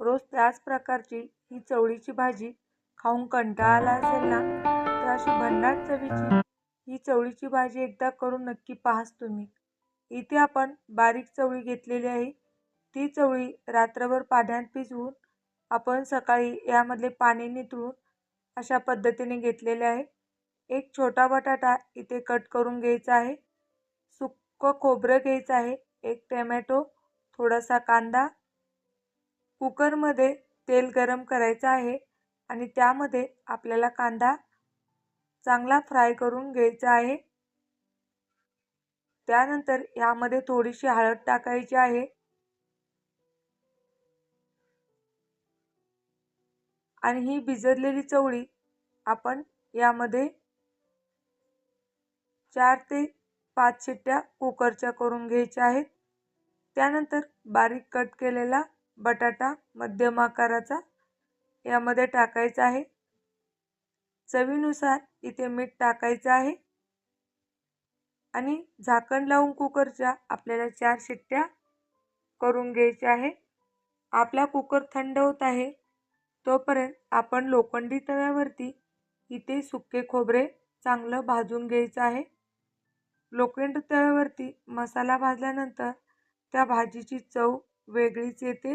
रोज त्याच प्रकारची ही चवळीची भाजी खाऊन कंटाळा आला असेल ना तर अशी भन्नाट चवीची ही चवळीची भाजी एकदा करून नक्की पाहाच तुम्ही. इथे आपण बारीक चवळी घेतलेली आहे. ती चवळी रात्रभर पाण्यात भिजवून आपण सकाळी यामधले पाणी नितळून अशा पद्धतीने घेतलेले आहे. एक छोटा बटाटा इथे कट करून घ्यायचा आहे. सुक्क खोबरं घ्यायचं आहे. एक टमॅटो थोडासा कांदा कुकरमध्ये तेल गरम करायचं आहे आणि त्यामध्ये आपल्याला कांदा चांगला फ्राय करून घ्यायचा आहे. त्यानंतर यामध्ये थोडीशी हळद टाकायची आहे. आणि ही भिजतलेली चवळी आपण यामध्ये चार ते पाच शिट्ट्या कुकरच्या करून घ्यायच्या आहेत. त्यानंतर बारीक कट केलेला बटाटा मध्यम आकाराचा यामध्ये टाकायचा आहे. चवीनुसार इथे मीठ टाकायचं आहे. आणि झाकण लावून कुकरच्या आपल्याला चार शिट्ट्या करून घ्यायच्या आहे. आपला कुकर थंड होत आहे तोपर्यंत आपण लोखंडी तव्यावरती इथे सुके खोबरे चांगलं भाजून घ्यायचं आहे. लोखंड तव्यावरती मसाला भाजल्यानंतर त्या भाजीची चव वेगळीच येते.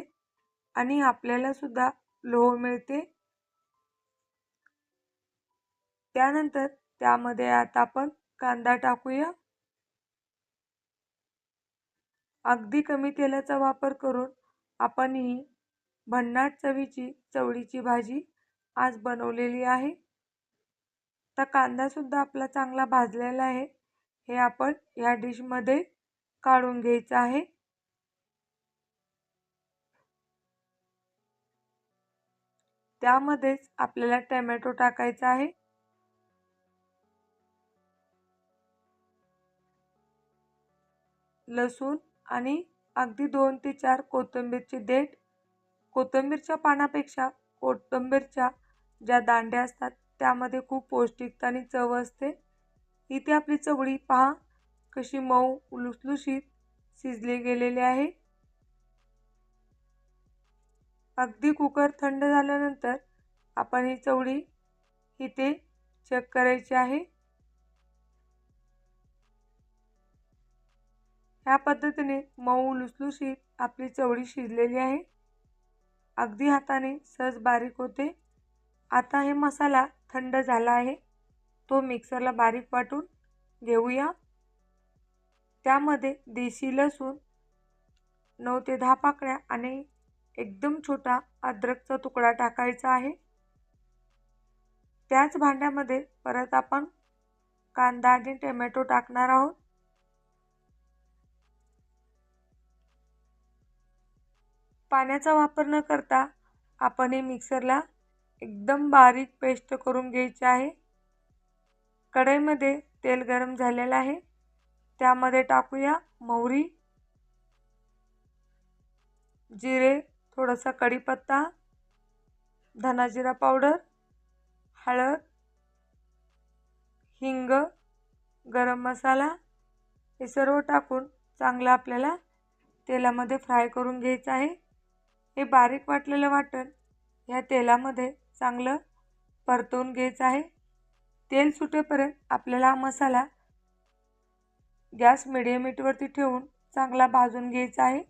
आणि आपल्याला सुद्धा लोह मिळते. त्यानंतर त्यामध्ये आता आपण कांदा टाकूया. अगदी कमी तेलाचा वापर करून आपण ही भन्नाट चवीची चवळीची भाजी आज बनवलेली आहे. तर कांदासुद्धा आपला चांगला भाजलेला आहे. हे आपण या डिशमध्ये काढून घ्यायचं आहे. त्यामध्येच आपल्याला टॅमॅटो टाकायचा आहे. लसूण आणि अगदी दोन ते चार कोथिंबीरची देठ. कोथिंबीरच्या पानापेक्षा कोथिंबीरच्या ज्या दांड्या असतात त्यामध्ये खूप पौष्टिकता आणि चव असते. इथे आपली चवळी पहा कशी मऊ लुसलुशीत शिजली गेलेली आहे. अगदी कुकर थंड झाल्यानंतर आपण ही चवळी इथे चेक करायची आहे. ह्या पद्धतीने मऊ लुसलुशीत आपली चवळी शिजलेली आहे. अगदी हाताने सहज बारीक होते. आता हे मसाला थंड झाला आहे. तो मिक्सरला बारीक वाटून घेऊया. त्यामध्ये देशी लसूण नऊ ते दहा पाकळ्या आणि एकदम छोटा अद्रकचा तुकडा टाकायचा आहे. त्याच भांड्यामध्ये परत आपण कांदा आणि टोमॅटो टाकणार आहोत. पाण्याचा वापर न करता आपण हे मिक्सरला एकदम बारीक पेस्ट करून घ्यायची आहे. कढईमध्ये तेल गरम झालेलं आहे. त्यामध्ये टाकूया मोहरी जिरे थोडासा कढीपत्ता धनाजिरा पावडर हळद हिंग गरम मसाला हे सर्व टाकून चांगलं आपल्याला तेलामध्ये फ्राय करून घ्यायचं आहे. हे बारीक वाटलेलं वाटण ह्या तेलामध्ये चांगलं परतवून घ्यायचं आहे. तेल सुटेपर्यंत आपल्याला मसाला गॅस मिडियम हीटवरती ठेवून चांगला भाजून घ्यायचा आहे.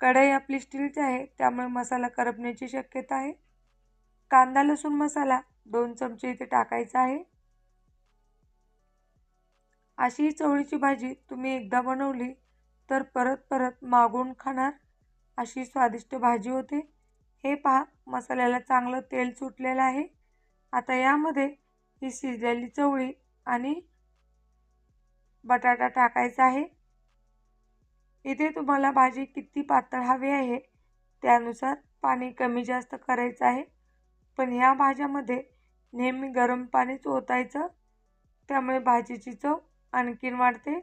कढई आपली स्टीलची आहे त्यामुळे मसाला करपण्याची शक्यता आहे. कांदा लसूण मसाला दोन चमचे इथे टाकायचा आहे. अशी चवळीची भाजी तुम्ही एकदा बनवली तर परत परत मागून खाणार अशी स्वादिष्ट भाजी होते. हे पहा मसाल्याला चांगलं तेल सुटलेलं आहे. आता यामध्ये ही शिजलेली चवळी आणि बटाटा टाकायचा आहे. इथे तुम्हाला भाजी किती पातळ हवी आहे त्यानुसार पाणी कमी जास्त करायचं आहे. पण ह्या भाज्यामध्ये नेहमी गरम पाणीच ओतायचं त्यामुळे भाजीची चव आणखीन वाढते.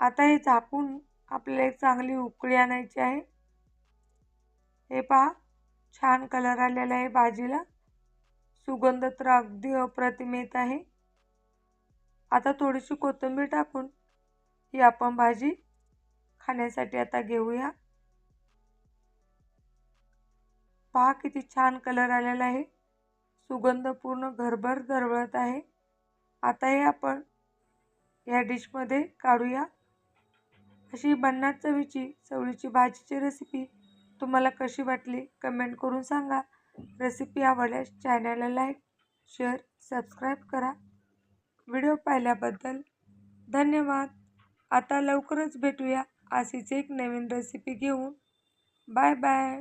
आता हे झाकून आपल्याला एक चांगली उकळी आणायची आहे. हे पहा छान कलर आलेला आहे भाजीला. सुगंध तर अगदी अप्रतिम येत आहे. आता थोडीशी कोथिंबीर टाकून ही आपण भाजी खाण्यासाठी आता घेऊया. पहा किती छान कलर आलेला आहे. सुगंध पूर्ण घरभर दरवळत आहे. आता हे आपण या डिशमध्ये काढूया. अशी भन्नाट चवीची चवळीची भाजीची रेसिपी तुम्हाला कशी वाटली कमेंट करून सांगा. रेसिपी आवडल्यास चॅनलला लाईक शेअर सबस्क्राईब करा. व्हिडिओ पाहिल्याबद्दल धन्यवाद. आता लवकरच भेटूया. अशीच एक नवीन रेसिपी घेऊन. Bye bye